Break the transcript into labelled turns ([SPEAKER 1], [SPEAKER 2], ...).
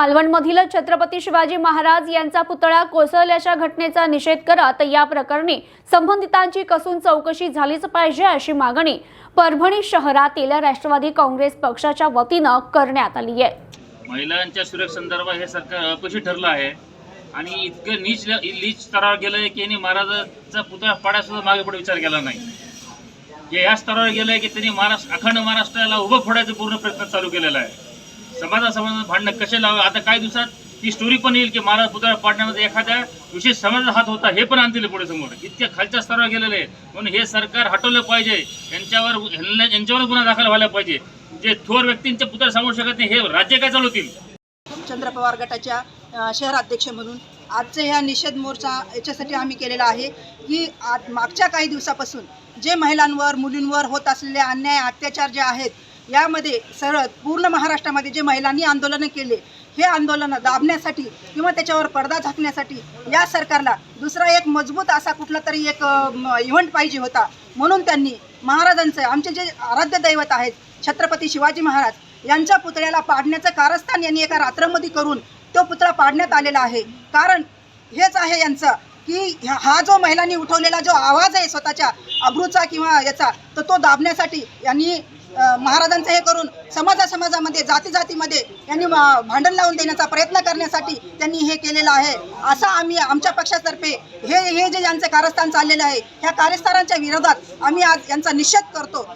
[SPEAKER 1] मालवणमधील छत्रपती शिवाजी महाराज यांचा पुतळा कोसळल्याच्या घटनेचा निषेध करत या प्रकरणी संबंधितांची कसून चौकशी झालीच पाहिजे अशी मागणी परभणी शहरातील राष्ट्रवादी काँग्रेस पक्षाच्या वतीनं करण्यात आली आहे.
[SPEAKER 2] महिलांच्या सुरक्षेसंदर्भात हे सरकार अपयशी ठरलं आहे आणि इतकं नीच नीच स्तरावर गेलंय की यांनी महाराजाचा पुतळा पाड्यासुद्धा मागे पुढे विचार केला नाही. हे या स्तरावर गेलंय की त्यांनी महाराष्ट्र अखंड महाराष्ट्राला उभं फोडायचा पूर्ण प्रयत्न चालू केलेला आहे. समाजासमाजात भांडणं कसे लावा आता काही दिवसात ती स्टोरी पण येईल की महाराज पुतळा पाडण्यामध्ये एखाद्या विशेष समाजाचा हात होता हे पण आणतील पुढे समोर. इतक्या खालच्या स्तरावर गेलेले आहे म्हणून हे सरकार हटवलं पाहिजे. यांच्यावर ह्यांना- यांच्यावर गुन्हा दाखल व्हायला पाहिजे. जे थोर व्यक्तींचे पुतळे सांगू शकत नाही हे राज्य काय चालवतील?
[SPEAKER 3] चंद्र पवार गटाच्या शहराध्यक्ष म्हणून आजचं ह्या निषेध मोर्चा याच्यासाठी आम्ही केलेला आहे की आज मागच्या काही दिवसापासून जे महिलांवर मुलींवर होत असलेले अन्याय अत्याचार जे आहेत यामध्ये सरळ पूर्ण महाराष्ट्रामध्ये जे महिलांनी आंदोलनं केले हे आंदोलनं दाबण्यासाठी किंवा त्याच्यावर पडदा झाकण्यासाठी या सरकारला दुसरा एक मजबूत असा कुठला तरी एक इव्हेंट पाहिजे होता. म्हणून त्यांनी महाराजांचं आमचे जे आराध्य दैवत आहेत छत्रपती शिवाजी महाराज यांच्या पुतळ्याला पाडण्याचं कारस्थान यांनी एका रात्रमध्ये करून तो पुतळा पाडण्यात आलेला आहे. कारण हेच आहे यांचं की हा जो महिलांनी उठवलेला जो आवाज आहे स्वतःच्या अब्रूचा किंवा याचा तर तो दाबण्यासाठी यांनी महाराजांचं हे करून समाजा समाजामध्ये जाती जातीमध्ये यांनी भांडण लावून देण्याचा प्रयत्न करण्यासाठी त्यांनी हे केलेलं आहे. असं आम्ही आमच्या पक्षातर्फे हे हे जे यांचं कारस्थान चाललेलं आहे ह्या कारस्थानांच्या विरोधात आम्ही आज यांचा निषेध करतो.